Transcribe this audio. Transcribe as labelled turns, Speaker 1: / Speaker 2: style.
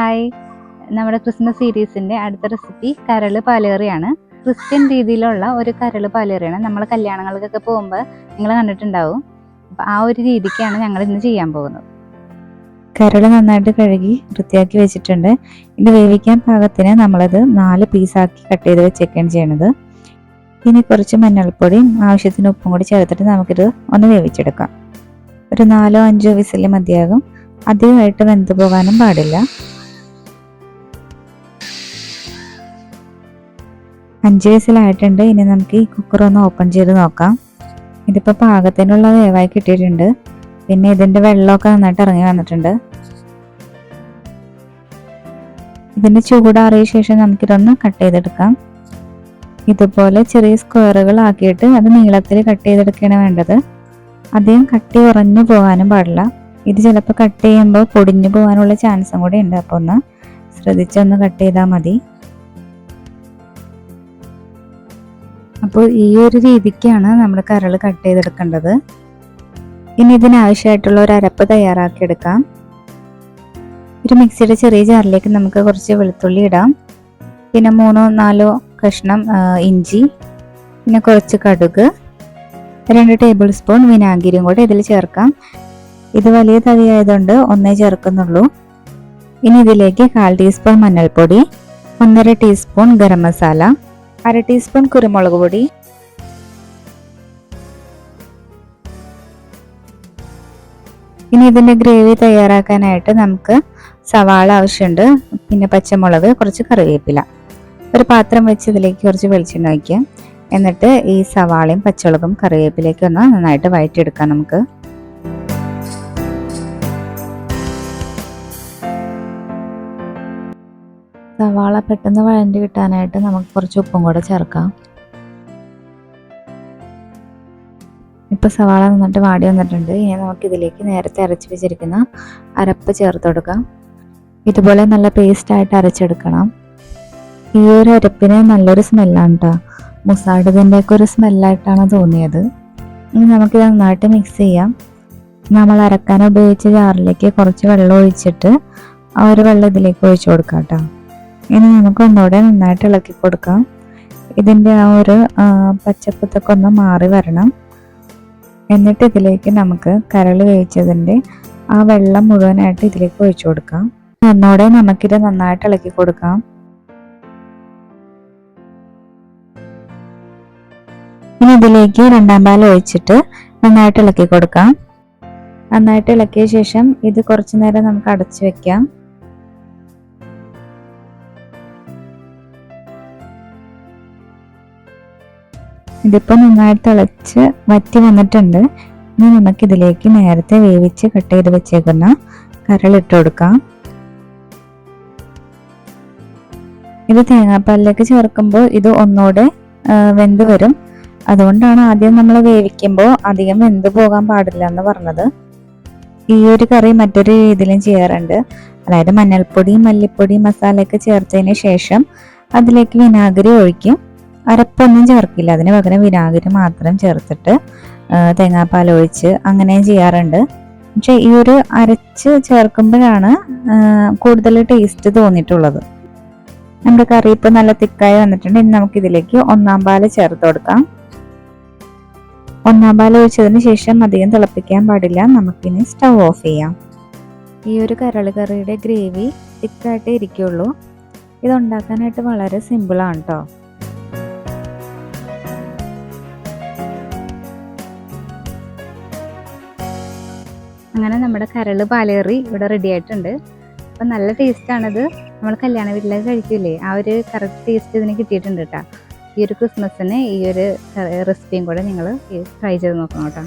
Speaker 1: Hi. നമ്മുടെ Christmas സീരീസിന്റെ അടുത്ത റെസിപ്പി കരൾ പാലേറിയാണ്. ക്രിസ്ത്യൻ രീതിയിലുള്ള ഒരു കരൾ പാലേറിയാണ് നമ്മൾ കല്യാണങ്ങൾക്കൊക്കെ പോകുമ്പോൾ നിങ്ങൾ കണ്ടിട്ടുണ്ടാവും. അപ്പം ആ ഒരു രീതിക്കാണ് ഞങ്ങൾ ഇന്ന് ചെയ്യാൻ പോകുന്നത്.
Speaker 2: കരൾ നന്നായിട്ട് കഴുകി വൃത്തിയാക്കി വെച്ചിട്ടുണ്ട്. ഇത് വേവിക്കാൻ പാകത്തിന് നമ്മളത് നാല് പീസാക്കി കട്ട് ചെയ്ത് വെച്ചേക്കാണ് ചെയ്യണത്. ഇനി കുറച്ച് മഞ്ഞൾപ്പൊടിയും ആവശ്യത്തിന് ഉപ്പും കൂടി ചേർത്തിട്ട് നമുക്കിത് ഒന്ന് വേവിച്ചെടുക്കാം. ഒരു നാലോ അഞ്ചോ വിസിൽ മതിയാകും. അധികമായിട്ട് വെന്ത് പോകാനും പാടില്ല. അഞ്ച് വയസ്സിലായിട്ടുണ്ട്. ഇനി നമുക്ക് ഈ കുക്കർ ഒന്ന് ഓപ്പൺ ചെയ്ത് നോക്കാം. ഇതിപ്പോൾ പാകത്തിനുള്ള വേവായി കിട്ടിയിട്ടുണ്ട്. പിന്നെ ഇതിന്റെ വെള്ളമൊക്കെ നന്നായിട്ട് ഇറങ്ങി വന്നിട്ടുണ്ട്. ഇതിന്റെ ചൂടാറിയ ശേഷം നമുക്കിതൊന്ന് കട്ട് ചെയ്തെടുക്കാം. ഇതുപോലെ ചെറിയ സ്ക്വയറുകൾ ആക്കിയിട്ട് അത് നീളത്തിൽ കട്ട് ചെയ്തെടുക്കുകയാണ് വേണ്ടത്. അധികം കട്ടി ഉറഞ്ഞു പോകാനും പാടില്ല. ഇത് ചിലപ്പോൾ കട്ട് ചെയ്യുമ്പോൾ പൊടിഞ്ഞു പോകാനുള്ള ചാൻസും കൂടി ഉണ്ട്. അപ്പോൾ ഒന്ന് ശ്രദ്ധിച്ചൊന്ന് കട്ട് ചെയ്താൽ മതി. അപ്പോൾ ഈ ഒരു രീതിക്കാണ് നമ്മൾ കരൾ കട്ട് ചെയ്തെടുക്കേണ്ടത്. ഇനി ഇതിനാവശ്യമായിട്ടുള്ള ഒരു അരപ്പ് തയ്യാറാക്കിയെടുക്കാം. ഒരു മിക്സിയുടെ ചെറിയ ജാറിലേക്ക് നമുക്ക് കുറച്ച് വെളുത്തുള്ളി ഇടാം. പിന്നെ മൂന്നോ നാലോ കഷ്ണം ഇഞ്ചി പിന്നെ കുറച്ച് കടുക് രണ്ട് ടേബിൾ സ്പൂൺ വിനാഗിരിയും കൂടെ ഇതിൽ ചേർക്കാം. ഇത് വലിയ തവി ആയതുകൊണ്ട് ഒന്നേ ചേർക്കുന്നുള്ളൂ. ഇനി ഇതിലേക്ക് കാൽ ടീസ്പൂൺ മഞ്ഞൾപ്പൊടി ഒന്നര ടീസ്പൂൺ ഗരം മസാല അര ടീസ്പൂൺ കുരുമുളക് പൊടി. ഇനി ഇതിന്റെ ഗ്രേവി തയ്യാറാക്കാനായിട്ട് നമുക്ക് സവാള ആവശ്യമുണ്ട്. പിന്നെ പച്ചമുളക് കുറച്ച് കറിവേപ്പില. ഒരു പാത്രം വെച്ച് ഇതിലേക്ക് കുറച്ച് വെളിച്ചെണ്ണ വയ്ക്കുക എന്നിട്ട് ഈ സവാളയും പച്ചമുളകും കറിവേപ്പിലേക്ക് ഒന്ന് നന്നായിട്ട് വഴറ്റിയെടുക്കാം നമുക്ക്. സവാള പെട്ടെന്ന് വഴണ്ടി കിട്ടാനായിട്ട് നമുക്ക് കുറച്ച് ഉപ്പും കൂടെ ചേർക്കാം. ഇപ്പൊ സവാള നന്നായിട്ട് വാടി വന്നിട്ടുണ്ട്. ഇനി നമുക്ക് ഇതിലേക്ക് നേരത്തെ അരച്ച് വെച്ചിരിക്കുന്ന അരപ്പ് ചേർത്ത് കൊടുക്കാം. ഇതുപോലെ നല്ല പേസ്റ്റ് ആയിട്ട് അരച്ചെടുക്കണം. ഈ ഒരു അരപ്പിന് നല്ലൊരു സ്മെല്ലാണ് കേട്ടോ മുസാഡിതിന്റെ ഒക്കെ ഒരു സ്മെല്ലായിട്ടാണ് തോന്നിയത്. ഇനി നമുക്കിത് നന്നായിട്ട് മിക്സ് ചെയ്യാം. നമ്മൾ അരക്കാൻ ഉപയോഗിച്ച ജാറിലേക്ക് കുറച്ച് വെള്ളം ഒഴിച്ചിട്ട് ആ ഒരു വെള്ളം ഇതിലേക്ക് ഒഴിച്ചു കൊടുക്കാം കേട്ടോ ഇനി നമുക്ക് ഒന്നുകൂടെ നന്നായിട്ട് ഇളക്കി കൊടുക്കാം. ഇതിന്റെ ആ ഒരു പച്ചപ്പത്തൊക്കെ ഒന്ന് മാറി വരണം. എന്നിട്ട് ഇതിലേക്ക് നമുക്ക് കരൾ വേവിച്ചതിന്റെ ആ വെള്ളം മുഴുവനായിട്ട് ഇതിലേക്ക് ഒഴിച്ചു കൊടുക്കാം. ഒന്നുകൂടെ നമുക്കിത് നന്നായിട്ട് ഇളക്കി കൊടുക്കാം. ഇനി ഇതിലേക്ക് രണ്ടാം പാൽ ഒഴിച്ചിട്ട് നന്നായിട്ട് ഇളക്കി കൊടുക്കാം. നന്നായിട്ട് ഇളക്കിയ ശേഷം ഇത് കുറച്ചു നേരം നമുക്ക് അടച്ചു വെക്കാം. ഇതിപ്പോൾ നന്നായിട്ട് തിളച്ച് വറ്റി വന്നിട്ടുണ്ട്. ഇനി നമുക്ക് ഇതിലേക്ക് നേരത്തെ വേവിച്ച് കട്ട് ചെയ്ത് വെച്ചേക്കുന്ന കരളിട്ട് കൊടുക്കാം. ഇത് തേങ്ങാപ്പാലിലേക്ക് ചേർക്കുമ്പോൾ ഇത് ഒന്നുകൂടെ വെന്ത് വരും. അതുകൊണ്ടാണ് ആദ്യം നമ്മൾ വേവിക്കുമ്പോൾ അധികം വെന്ത് പോകാൻ പാടില്ല എന്ന് പറഞ്ഞത്. ഈ ഒരു കറി മറ്റൊരു രീതിയിലും ചെയ്യാറുണ്ട്. അതായത് മഞ്ഞൾപ്പൊടി മല്ലിപ്പൊടി മസാലയൊക്കെ ചേർത്തതിന് ശേഷം അതിലേക്ക് വിനാഗിരി ഒഴിക്കും. അരപ്പൊന്നും ചേർക്കില്ല. അതിന് പകരം വിനാഗിരി മാത്രം ചേർത്തിട്ട് തേങ്ങാപ്പാൽ ഒഴിച്ച് അങ്ങനെയും ചെയ്യാറുണ്ട്. പക്ഷേ ഈ ഒരു അരച്ച് ചേർക്കുമ്പോഴാണ് കൂടുതൽ ടേസ്റ്റ് തോന്നിയിട്ടുള്ളത്. നമ്മുടെ കറി ഇപ്പോൾ നല്ല തിക്കായി വന്നിട്ടുണ്ട്. ഇനി നമുക്ക് ഇതിലേക്ക് ഒന്നാം പാൽ ചേർത്ത് കൊടുക്കാം. ഒന്നാം പാൽ ഒഴിച്ചതിന് ശേഷം അധികം തിളപ്പിക്കാൻ പാടില്ല. നമുക്കിനി സ്റ്റവ് ഓഫ് ചെയ്യാം. ഈ ഒരു കരൾ കറിയുടെ ഗ്രേവി തിക്കായിട്ടേ ഇരിക്കുള്ളൂ. ഇതുണ്ടാക്കാനായിട്ട് വളരെ സിമ്പിളാണ് കേട്ടോ
Speaker 1: അങ്ങനെ നമ്മുടെ കരൾ പാലേറി ഇവിടെ റെഡി ആയിട്ടുണ്ട്. അപ്പം നല്ല ടേസ്റ്റാണിത് നമ്മൾ കല്യാണ വീട്ടിലൊക്കെ കഴിക്കില്ലേ ആ ഒരു കറക്റ്റ് ടേസ്റ്റ് ഇതിന് കിട്ടിയിട്ടുണ്ട് കേട്ടോ ഈ ഒരു ക്രിസ്മസിന് ഈ ഒരു റെസിപ്പിയും കൂടെ നിങ്ങൾ ട്രൈ ചെയ്ത് നോക്കണം കേട്ടോ